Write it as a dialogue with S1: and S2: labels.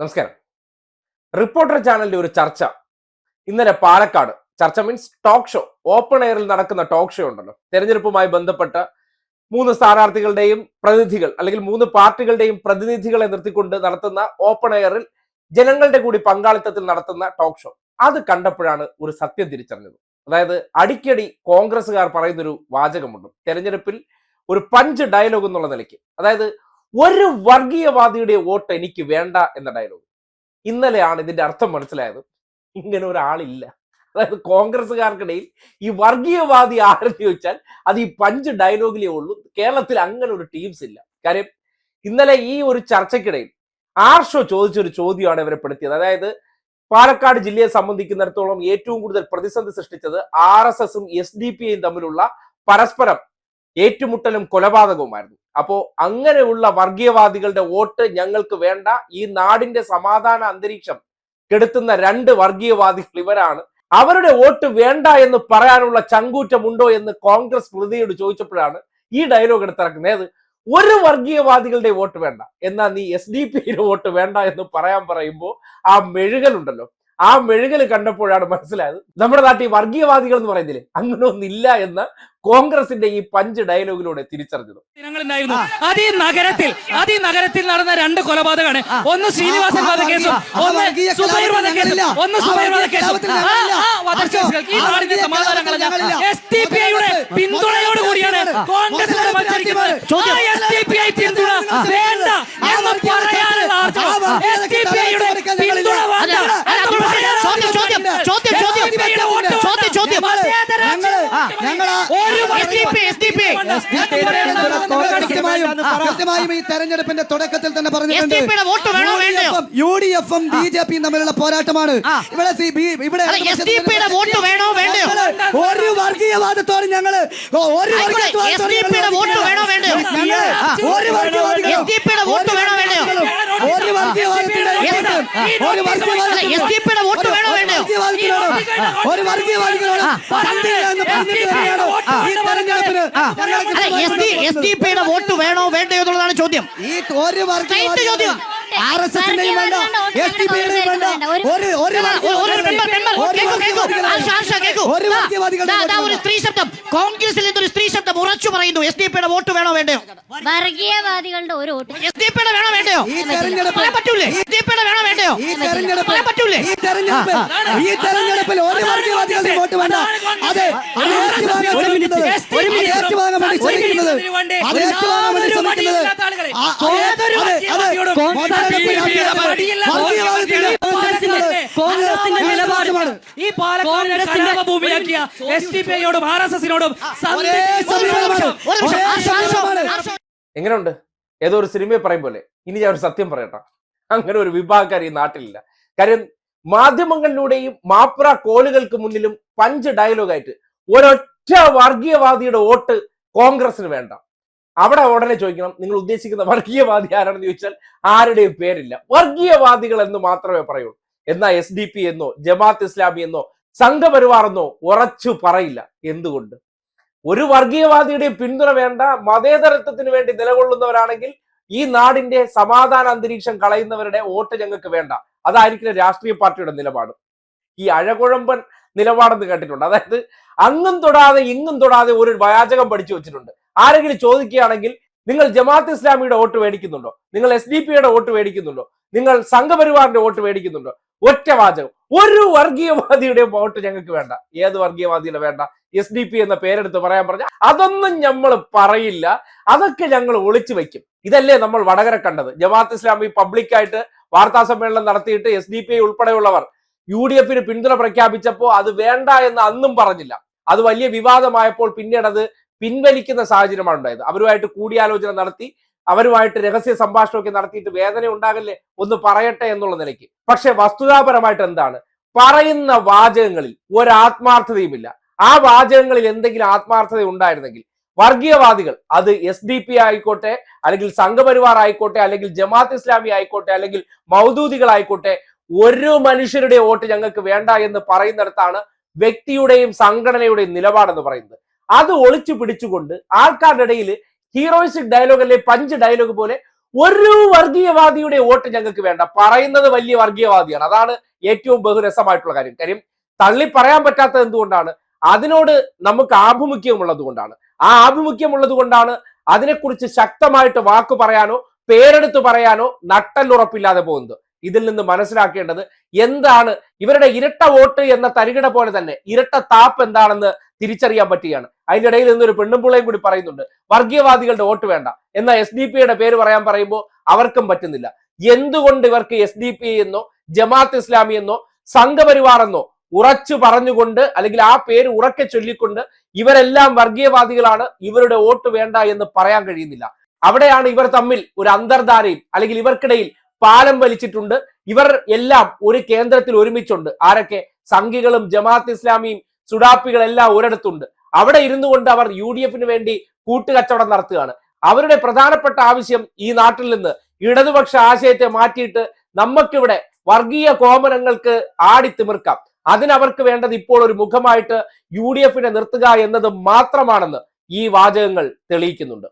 S1: നമസ്കാരം. റിപ്പോർട്ടർ ചാനലിന്റെ ഒരു ചർച്ച. ഇന്നലെ പാലക്കാട് ചർച്ച മീൻസ് ടോക്ക് ഷോ ഓപ്പൺ എയറിൽ നടക്കുന്ന ടോക്ക് ഷോ ഉണ്ടല്ലോ. തെരഞ്ഞെടുപ്പുമായി ബന്ധപ്പെട്ട മൂന്ന് സ്ഥാനാർത്ഥികളുടെയും പ്രതിനിധികൾ അല്ലെങ്കിൽ മൂന്ന് പാർട്ടികളുടെയും പ്രതിനിധികളെ നിർത്തിക്കൊണ്ട് നടത്തുന്ന ഓപ്പൺ എയറിൽ ജനങ്ങളുടെ കൂടി പങ്കാളിത്തത്തിൽ നടത്തുന്ന ടോക്ക് ഷോ അത് കണ്ടപ്പോഴാണ് ഒരു സത്യം തിരിച്ചറിഞ്ഞത്. അതായത് അടിക്കടി കോൺഗ്രസ്സുകാർ പറയുന്നൊരു വാചകമുണ്ട്. തെരഞ്ഞെടുപ്പിൽ ഒരു പഞ്ച് ഡയലോഗ് എന്നുള്ള നിലയ്ക്ക്. അതായത് ഒരു വർഗീയവാദിയുടെ വോട്ട് എനിക്ക് വേണ്ട എന്ന ഡയലോഗ് ഇന്നലെയാണ് ഇതിന്റെ അർത്ഥം മനസ്സിലായത്. ഇങ്ങനെ ഒരാളില്ല. അതായത് കോൺഗ്രസ്സുകാർക്കിടയിൽ ഈ വർഗീയവാദി ആരെന്ന് ചോദിച്ചാൽ അത് ഈ പഞ്ച് ഡയലോഗിലേ ഉള്ളൂ. കേരളത്തിൽ അങ്ങനെ ഒരു ടീംസ് ഇല്ല. കാര്യം ഇന്നലെ ഈ ഒരു ചർച്ചയ്ക്കിടയിൽ ആർഷോ ചോദിച്ചൊരു ചോദ്യമാണ് ഇവരെ പെടുത്തിയത്. അതായത് പാലക്കാട് ജില്ലയെ സംബന്ധിക്കുന്നിടത്തോളം ഏറ്റവും കൂടുതൽ പ്രതിസന്ധി സൃഷ്ടിച്ചത് ആർ എസ് എസും എസ് ഡി പി ഐയും തമ്മിലുള്ള പരസ്പരം ഏറ്റുമുട്ടലും കൊലപാതകവുമായിരുന്നു. അപ്പോ അങ്ങനെയുള്ള വർഗീയവാദികളുടെ വോട്ട് ഞങ്ങൾക്ക് വേണ്ട. ഈ നാടിന്റെ സമാധാന അന്തരീക്ഷം കെടുത്തുന്ന രണ്ട് വർഗീയവാദികൾ ഇവരാണ്. അവരുടെ വോട്ട് വേണ്ട എന്ന് പറയാനുള്ള ചങ്കൂറ്റമുണ്ടോ എന്ന് കോൺഗ്രസ് പ്രതിയോട് ചോദിച്ചപ്പോഴാണ് ഈ ഡയലോഗ് എടുത്തിറക്കുന്നത്. ഒരു വർഗീയവാദികളുടെ വോട്ട് വേണ്ട. എന്നാൽ നീ എസ് ഡി പിയുടെ വോട്ട് വേണ്ട എന്ന് പറയാൻ പറയുമ്പോൾ ആ മെഴുകലുണ്ടല്ലോ ആ മെഴുകൽ കണ്ടപ്പോഴാണ് മനസ്സിലായത്. നമ്മുടെ നാട്ടിൽ വർഗീയവാദികൾ എന്ന് പറയുന്നില്ലേ? അങ്ങനെ ഒന്നില്ല എന്ന് കോൺഗ്രസിന്റെ ഈ പഞ്ച് ഡയലോഗിലൂടെ തിരിച്ചറിഞ്ഞത്.
S2: അത് ഈ നഗരത്തിൽ അത് ഈ നഗരത്തിൽ നടന്ന രണ്ട് കൊലപാതകമാണ്. ഒന്ന് ശ്രീനിവാസൻ വധക്കേസും ഒന്ന്
S3: വർഗീയ
S2: സുബൈർ വധക്കേസും ഒന്ന് സുബൈർ. വധക്കേസും. ഈ നാടിന്റെ. എസ് ടി പി ഐയുടെ പിന്തുണയോട് കൂടിയാണ് കോൺഗ്രസ് മത്സരിക്കുന്നത്.
S3: കൃത്യമായും ഈ തെരഞ്ഞെടുപ്പിന്റെ തുടക്കത്തിൽ തന്നെ പറഞ്ഞിട്ടുണ്ട്? യു ഡി എഫും ബി ജെ പിയും തമ്മിലുള്ള പോരാട്ടമാണ്. ഇവിടെ ഇവിടെ? ഒരു വർഗീയവാദത്തോട് ഞങ്ങൾ ഒരു? വർഗീയവാദികളോട് ഒരു വർഗീയവാദികളോട് സന്ധിയില്ല എന്ന് പറഞ്ഞിട്ട് തന്നെയാണ് ഈ തെരഞ്ഞെടുപ്പിന് ഞങ്ങൾക്ക്
S4: അല്ല എസ് ഡി എസ് ഡി പിയുടെ വോട്ട് വേണോ വേണ്ടയോ എന്നുള്ളതാണ് ചോദ്യം.
S3: ഈ ഒരു
S4: ചോദ്യം.
S3: ആർ എസ് എസിന്റെയും വേണ്ട എസ് ഡി പിയുടെയും വേണ്ട. ഒരു ഒരു
S4: സ്ത്രീ ശബ്ദം. കോൺഗ്രസിൽ ഒരു സ്ത്രീ ഉറച്ചു പറയുന്നു എസ് ഡി പിയുടെ വോട്ട് വേണോ വേണ്ടയോ
S5: വർഗീയവാദികളുടെ ഒരു വോട്ട്
S4: എസ് ഡി പിയുടെ വേണോ വേണ്ടയോ
S3: ഈ തെരഞ്ഞെടുപ്പ്
S4: പറയാൻ പറ്റൂലേ എസ് ഡി പിയുടെ വേണോ വേണ്ടയോ
S3: ഈ തെരഞ്ഞെടുപ്പ്
S4: പറയാൻ പറ്റൂലേ
S3: ഈ തെരഞ്ഞെടുപ്പ് ഈ തെരഞ്ഞെടുപ്പിൽ ഒരു വർഗീയവാദികളുടെ വോട്ട് വേണ്ട അതെ അത് ഏറ്റുവാങ്ങാൻ
S2: ഒരു മിനിറ്റ്.
S3: ശ്രമിക്കുന്നത് അത് ഏറ്റുവാങ്ങാൻ വേണ്ടി ശ്രമിക്കുന്നത് അത് ഏറ്റുവാങ്ങാൻ വേണ്ടി ശ്രമിക്കുന്നത് ആ, അത്
S2: ഏതൊരു
S3: അത് അത്
S2: വർഗീയവാദിയോടും
S3: മുതലെടുപ്പ് രാഷ്ട്രീയമാണ്. വർഗീയവാദത്തിന്റെ
S2: കോൺഗ്രസിന്റെ
S3: കോൺഗ്രസിന്റെ നിലപാടുമാണ്
S2: ഈ പാലക്കാടിനെ ഭൂമിയാക്കിയ എസ് ഡി പി ഐയോടും ആർ എസ് എസിനോടും.
S1: എങ്ങനെയുണ്ട് ഏതോ ഒരു സിനിമയെ പറയും പോലെ ഇനി ഞാൻ ഒരു സത്യം പറയട്ടെ അങ്ങനെ ഒരു വിഭാഗക്കാർ ഈ നാട്ടിലില്ല കാര്യം മാധ്യമങ്ങളിലൂടെയും മാപ്ര കോളുകൾക്ക് മുന്നിലും പഞ്ച് ഡയലോഗായിട്ട് ഒരൊറ്റ വർഗീയവാദിയുടെ വോട്ട് കോൺഗ്രസിന് വേണ്ട അവിടെ ഉടനെ ചോദിക്കണം നിങ്ങൾ ഉദ്ദേശിക്കുന്ന വർഗീയവാദി ആരാണെന്ന് ചോദിച്ചാൽ ആരുടെയും പേരില്ല വർഗീയവാദികൾ എന്ന് മാത്രമേ പറയൂ എന്നാ എസ് ഡി പി എന്നോ ജമാഅത്ത് ഇസ്ലാമി എന്നോ സംഘപരിവാർ എന്നോ ഉറച്ചു പറയില്ല. എന്തുകൊണ്ട്? ഒരു വർഗീയവാദിയുടെ പിന്തുണ വേണ്ട മതേതരത്വത്തിന് വേണ്ടി നിലകൊള്ളുന്നവരാണെങ്കിൽ ഈ നാടിന്റെ സമാധാന അന്തരീക്ഷം കളയുന്നവരുടെ വോട്ട് ഞങ്ങൾക്ക് വേണ്ട. അതായിരിക്കും രാഷ്ട്രീയ പാർട്ടിയുടെ നിലപാട്. ഈ അഴകുഴമ്പൻ നിലപാടെന്ന് കേട്ടിട്ടുണ്ട്. അതായത് അങ്ങും തൊടാതെ ഇങ്ങും തൊടാതെ ഒരു വയാചകം പഠിച്ചു വെച്ചിട്ടുണ്ട്. ആരെങ്കിലും ചോദിക്കുകയാണെങ്കിൽ നിങ്ങൾ ജമാഅത്ത് ഇസ്ലാമിയുടെ വോട്ട് മേടിക്കുന്നുണ്ടോ? നിങ്ങൾ എസ് ഡി പിയുടെ വോട്ട് മേടിക്കുന്നുണ്ടോ? നിങ്ങൾ സംഘപരിവാറിന്റെ വോട്ട് മേടിക്കുന്നുണ്ടോ? ഒറ്റ വാചകം. ഒരു വർഗീയവാദിയുടെ വോട്ട് ഞങ്ങൾക്ക് വേണ്ട. ഏത് വർഗീയവാദിയുടെ വേണ്ട? എസ് ഡി പി എന്ന പേരെടുത്ത് പറയാൻ പറഞ്ഞ അതൊന്നും നമ്മൾ പറയില്ല. അതൊക്കെ ഞങ്ങൾ ഒളിച്ചു വെക്കും. ഇതല്ലേ നമ്മൾ വടകര കണ്ടത്. ജമാഅത്ത് ഇസ്ലാമി പബ്ലിക്കായിട്ട് വാർത്താ സമ്മേളനം നടത്തിയിട്ട് എസ് ഡി പി ഐ ഉൾപ്പെടെയുള്ളവർ യു ഡി എഫിന് പിന്തുണ പ്രഖ്യാപിച്ചപ്പോൾ അത് വേണ്ട എന്ന് അന്നും പറഞ്ഞില്ല. അത് വലിയ വിവാദമായപ്പോൾ പിന്നീട് അത് പിൻവലിക്കുന്ന സാഹചര്യമാണ് ഉണ്ടായത്. അവരുമായിട്ട് കൂടിയാലോചന നടത്തി അവരുമായിട്ട് രഹസ്യ സംഭാഷണമൊക്കെ നടത്തിയിട്ട് വേദന ഉണ്ടാകല്ലേ? ഒന്ന് പറയട്ടെ എന്നുള്ള നിലയ്ക്ക്. പക്ഷെ വസ്തുതാപരമായിട്ട് എന്താണ്? പറയുന്ന വാചകങ്ങളിൽ ഒരാത്മാർത്ഥതയുമില്ല. ആ വാചകങ്ങളിൽ എന്തെങ്കിലും ആത്മാർത്ഥത ഉണ്ടായിരുന്നെങ്കിൽ വർഗീയവാദികൾ അത് എസ് ഡി പി ആയിക്കോട്ടെ അല്ലെങ്കിൽ സംഘപരിവാർ ആയിക്കോട്ടെ അല്ലെങ്കിൽ ജമാഅത്ത് ഇസ്ലാമി ആയിക്കോട്ടെ അല്ലെങ്കിൽ മൗദൂദികളായിക്കോട്ടെ ഒരു മനുഷ്യരുടെ വോട്ട് ഞങ്ങൾക്ക് വേണ്ട എന്ന് പറയുന്നിടത്താണ് വ്യക്തിയുടെയും സംഘടനയുടെയും നിലപാടെന്ന് പറയുന്നത്. അത് ഒളിച്ചു പിടിച്ചുകൊണ്ട് ആൾക്കാരുടെ ഇടയിൽ ഹീറോയിസ്റ്റിക് ഡയലോഗ് അല്ലെ പഞ്ച് ഡയലോഗ് പോലെ ഒരു വർഗീയവാദിയുടെ വോട്ട് ഞങ്ങൾക്ക് വേണ്ട. പറയുന്നത് വലിയ വർഗീയവാദിയാണ്. അതാണ് ഏറ്റവും ബഹുരസമായിട്ടുള്ള കാര്യം. കാര്യം തള്ളി പറയാൻ പറ്റാത്തത് എന്തുകൊണ്ടാണ്? അതിനോട് നമുക്ക് ആഭിമുഖ്യമുള്ളത് കൊണ്ടാണ്. ആ ആഭിമുഖ്യമുള്ളത് കൊണ്ടാണ് അതിനെക്കുറിച്ച് ശക്തമായിട്ട് വാക്ക് പറയാനോ പേരെടുത്ത് പറയാനോ നട്ടല്ലുറപ്പില്ലാതെ പോകുന്നത്. ഇതിൽ നിന്ന് മനസ്സിലാക്കേണ്ടത് എന്താണ് ഇവരുടെ ഇരട്ട വോട്ട് എന്ന തരികിട പോലെ തന്നെ ഇരട്ട താപ്പ് എന്താണെന്ന് തിരിച്ചറിയാൻ പറ്റുകയാണ് അതിന്റെ ഇടയിൽ നിന്നൊരു പെണ്ണുമ്പിള്ളയും കൂടി പറയുന്നുണ്ട് വർഗീയവാദികളുടെ വോട്ട് വേണ്ട. എന്നാൽ എസ് പേര് പറയാൻ പറയുമ്പോൾ അവർക്കും പറ്റുന്നില്ല. എന്തുകൊണ്ട് ഇവർക്ക് എസ് ഡി പി എന്നോ ജമാഅത്ത് ഇസ്ലാമി എന്നോ സംഘപരിവാർ എന്നോ ഉറച്ചു പറഞ്ഞുകൊണ്ട് അല്ലെങ്കിൽ ആ പേര് ഉറക്കെ ചൊല്ലിക്കൊണ്ട് ഇവരെല്ലാം വർഗീയവാദികളാണ് ഇവരുടെ വോട്ട് വേണ്ട എന്ന് പറയാൻ കഴിയുന്നില്ല. അവിടെയാണ് ഇവർ തമ്മിൽ ഒരു അന്തർധാരയും അല്ലെങ്കിൽ ഇവർക്കിടയിൽ പാലം വലിച്ചിട്ടുണ്ട്. ഇവർ എല്ലാം ഒരു കേന്ദ്രത്തിൽ ഒരുമിച്ചുണ്ട്. ആരൊക്കെ? സംഘികളും ജമാഅത്ത് ഇസ്ലാമിയും സുഡാപ്പികളെല്ലാം ഒരിടത്തുണ്ട്. അവിടെ ഇരുന്നു കൊണ്ട് അവർ യു ഡി എഫിന് വേണ്ടി കൂട്ടുകച്ചവടം നടത്തുകയാണ്. അവരുടെ പ്രധാനപ്പെട്ട ആവശ്യം ഈ നാട്ടിൽ നിന്ന് ഇടതുപക്ഷ ആശയത്തെ മാറ്റിയിട്ട് നമുക്കിവിടെ വർഗീയ കോമനങ്ങൾക്ക് ആടിത്തിമിർക്കാം അതിനവർക്ക് വേണ്ടത് ഇപ്പോൾ ഒരു മുഖമായിട്ട് യു ഡി എഫിനെ നിർത്തുക എന്നത് മാത്രമാണെന്ന് ഈ വാചകങ്ങൾ തെളിയിക്കുന്നുണ്ട്.